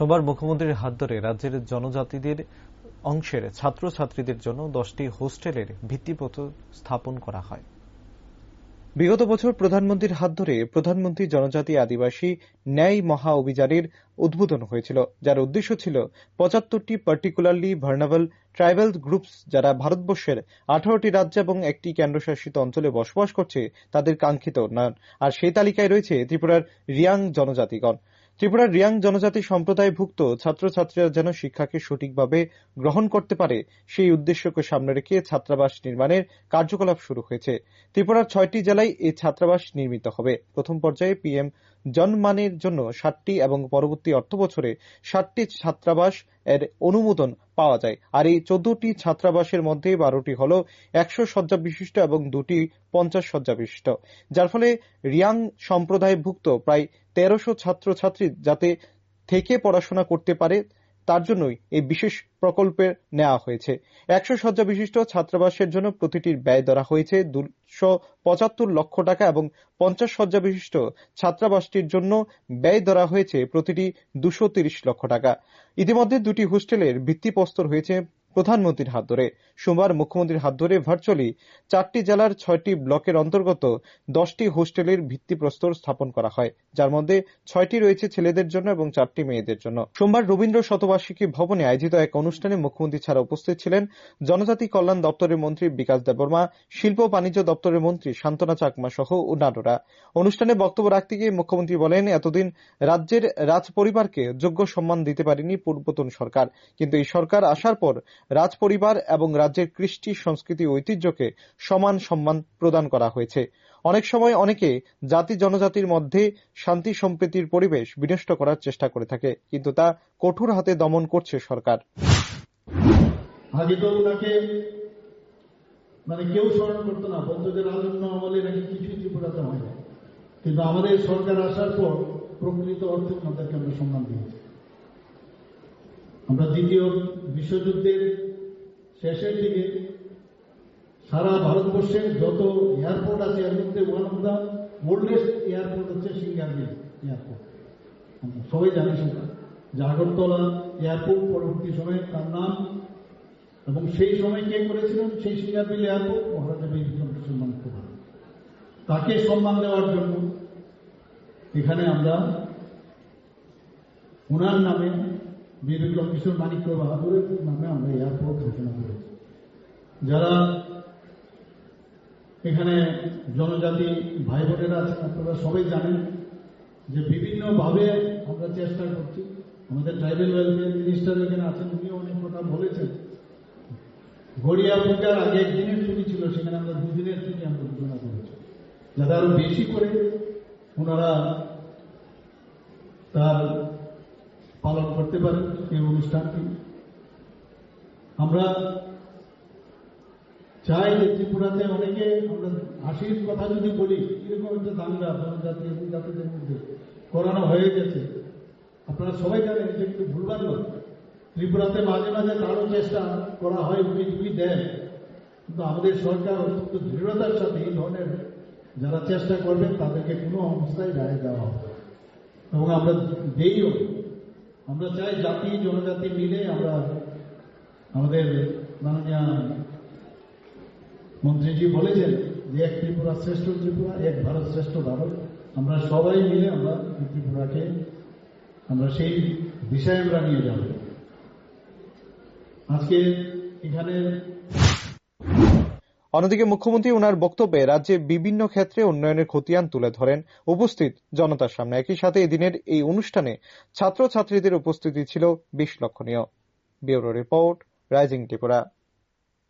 সোমবার মুখ্যমন্ত্রীর হাত ধরে রাজ্যের জনজাতিদের অংশের ছাত্রছাত্রীদের জন্য দশটি হোস্টেলের ভিত্তিপ্রস্তর স্থাপন করা হয়। বিগত বছর প্রধানমন্ত্রীর হাত ধরে প্রধানমন্ত্রী জনজাতি আদিবাসী ন্যায় মহা অভিযানের উদ্বোধন হয়েছিল, যার উদ্দেশ্য ছিল পঁচাত্তরটি পার্টিকুলারলি ভার্নাবল ট্রাইবাল গ্রুপস যারা ভারতবর্ষের আঠারোটি রাজ্য এবং একটি কেন্দ্রশাসিত অঞ্চলে বসবাস করছে, তাদের কাঙ্ক্ষিত উন্নয়ন। আর সেই তালিকায় রয়েছে ত্রিপুরার রিয়াং জনজাতিগণ। ত্রিপুরার রিয়াং জনজাতি সম্প্রদায়ভুক্ত ছাত্রছাত্রীরা যেন শিক্ষাকে সঠিকভাবে গ্রহণ করতে পারে, সেই উদ্দেশ্যকে সামনে রেখে ছাত্রাবাস নির্মাণের কার্যকলাপ শুরু হয়েছে। ত্রিপুরার ছয়টি জেলায় এই ছাত্রাবাস নির্মিত হবে। প্রথম পর্যায়ে পিএম জনমানের জন্য ষাটটি এবং পরবর্তী অর্থবছরে ষাটটি ছাত্রাবাস এর অনুমোদন পাওয়া যায়। আর এই চোদ্দটি ছাত্রাবাসের মধ্যে বারোটি হল একশো শয্যা বিশিষ্ট এবং দুটি পঞ্চাশ শয্যা বিশিষ্ট। যার ফলে রিয়াং সম্প্রদায়ভুক্ত প্রায় তেরোশো ছাত্রছাত্রী যাতে থেকে পড়াশোনা করতে পারে তার জন্যই এই বিশেষ প্রকল্পে নেওয়া হয়েছে। একশো শয্যা বিশিষ্ট ছাত্রাবাসের জন্য প্রতিটির ব্যয় ধরা হয়েছে দুশো পঁচাত্তর লক্ষ টাকা এবং পঞ্চাশ শয্যা বিশিষ্ট ছাত্রাবাসটির জন্য ব্যয় ধরা হয়েছে প্রতিটি দুশো তিরিশ লক্ষ টাকা। ইতিমধ্যে দুটি হোস্টেলের ভিত্তিপ্রস্তর হয়েছে প্রধানমন্ত্রীর হাত ধরে। সোমবার মুখ্যমন্ত্রীর হাত ধরে ভার্চুয়ালি চারটি জেলার ছয়টি ব্লকের অন্তর্গত দশটি হোস্টেলের ভিত্তিপ্রস্তর স্থাপন করা হয়, যার মধ্যে ছয়টি রয়েছে ছেলেদের জন্য এবং চারটি মেয়েদের জন্য। সোমবার রবীন্দ্র শতবার্ষিকী ভবনে আয়োজিত এক অনুষ্ঠানে মুখ্যমন্ত্রী ছাড়া উপস্থিত ছিলেন জনজাতি কল্যাণ দপ্তরের মন্ত্রী বিকাশ দেববর্মা, শিল্প বাণিজ্য দপ্তরের মন্ত্রী শান্তনা চাকমা সহ অন্যান্যরা। অনুষ্ঠানে বক্তব্য রাখতে গিয়ে মুখ্যমন্ত্রী বলেন, এতদিন রাজ্যের রাজ পরিবারকে যোগ্য সম্মান দিতে পারেনি পূর্বতন সরকার। কিন্তু এই সরকার আসার পর রাজ পরিবার এবং রাজ্যের কৃষ্টি, সংস্কৃতি, ঐতিহ্যকে সমান সম্মান প্রদান করা হয়েছে। অনেক সময় অনেকে জাতি জনজাতির মধ্যে শান্তি সম্প্রীতির পরিবেশ বিনষ্ট করার চেষ্টা করে থাকে, কিন্তু তা কঠোর হাতে দমন করছে সরকার। মানে কেউ স্মরণ করতো না, বলতো যে আমলে নাকি কিছুই ত্রিপুরাতে হয় না কিন্তু আমাদের সরকার আসার পর প্রকৃত অর্থে ওনাদেরকে আমরা সম্মান দিয়েছি। আমরা দ্বিতীয় বিশ্বযুদ্ধের শেষের দিকে সারা ভারতবর্ষের যত এয়ারপোর্ট আছে, এর মধ্যে one of the oldest airport হচ্ছে সিঙ্গারবিল এয়ারপোর্ট। সবাই জানি সেটা। যে আগরতলা এয়ারপোর্ট পরবর্তী সময়ে তার নাম। এবং সেই সময় কে করেছিলেন? সেই সিঙ্গারবিল এয়ারপোর্ট মহারাজা বিক্রম কিশোর মুখোপাধ্যায় তাকে সম্মান দেওয়ার জন্য এখানে আমরা ওনার নামে বিক্রম কিশোর মানিক্য বাহাদুরের নামে আমরা এয়ারপোর্ট ঘোষণা করেছি। যারা এখানে জনজাতি ভাই বোনেরা আছেন, আপনারা সবাই জানেন যে বিভিন্নভাবে আমরা চেষ্টা করছি। আমাদের ট্রাইবেল ওয়েলফেয়ার মিনিস্টার এখানে আছেন, উনিও অনেক কথা বলেছেন। গড়িয়া পূজার আগে একদিনের ছুটি ছিল, সেখানে আমরা দুদিনের ছুটি আমরা ঘোষণা করেছি। যাতে আরও বেশি করে ওনারা তার পালন করতে পারেন এই অনুষ্ঠানটি। আমরা চাই যে ত্রিপুরাতে অনেকে, আমরা হাসির কথা যদি বলি, এরকম একটা দাঙ্গা জনজাতি জাতিদের মধ্যে করানো হয়ে গেছে। আপনারা সবাই জানেন, এটা কিন্তু ভুলবার নয়। ত্রিপুরাতে মাঝে মাঝে তারও চেষ্টা করা হয় উনি উনি দেন। কিন্তু আমাদের সরকার অত্যন্ত দৃঢ়তার সাথে এই ধরনের যারা চেষ্টা করবেন, তাদেরকে কোনো অবস্থায় রায় দেওয়া হবে এবং আমরা দেইও আমরা চাই জাতি, জনজাতি মিলে আমরা আমাদের মাননীয় মন্ত্রীজি বলেছেন যে এক ত্রিপুরা শ্রেষ্ঠ ত্রিপুরা, এক ভারত শ্রেষ্ঠ ভারত। আমরা সবাই মিলে আমরা ত্রিপুরাকে আমরা সেই বিষয়ে আমরা নিয়ে যাব। আজকে এখানে অন্যদিকে মুখ্যমন্ত্রী ওনার বক্তব্যে রাজ্যে বিভিন্ন ক্ষেত্রে উন্নয়নের খতিয়ান তুলে ধরেন উপস্থিত জনতার সামনে। একই সাথে এদিনের এই অনুষ্ঠানে ছাত্রছাত্রীদের উপস্থিতি ছিল বেশ লক্ষণীয় ব্যুরো রিপোর্ট, রাইজিং ত্রিপুরা।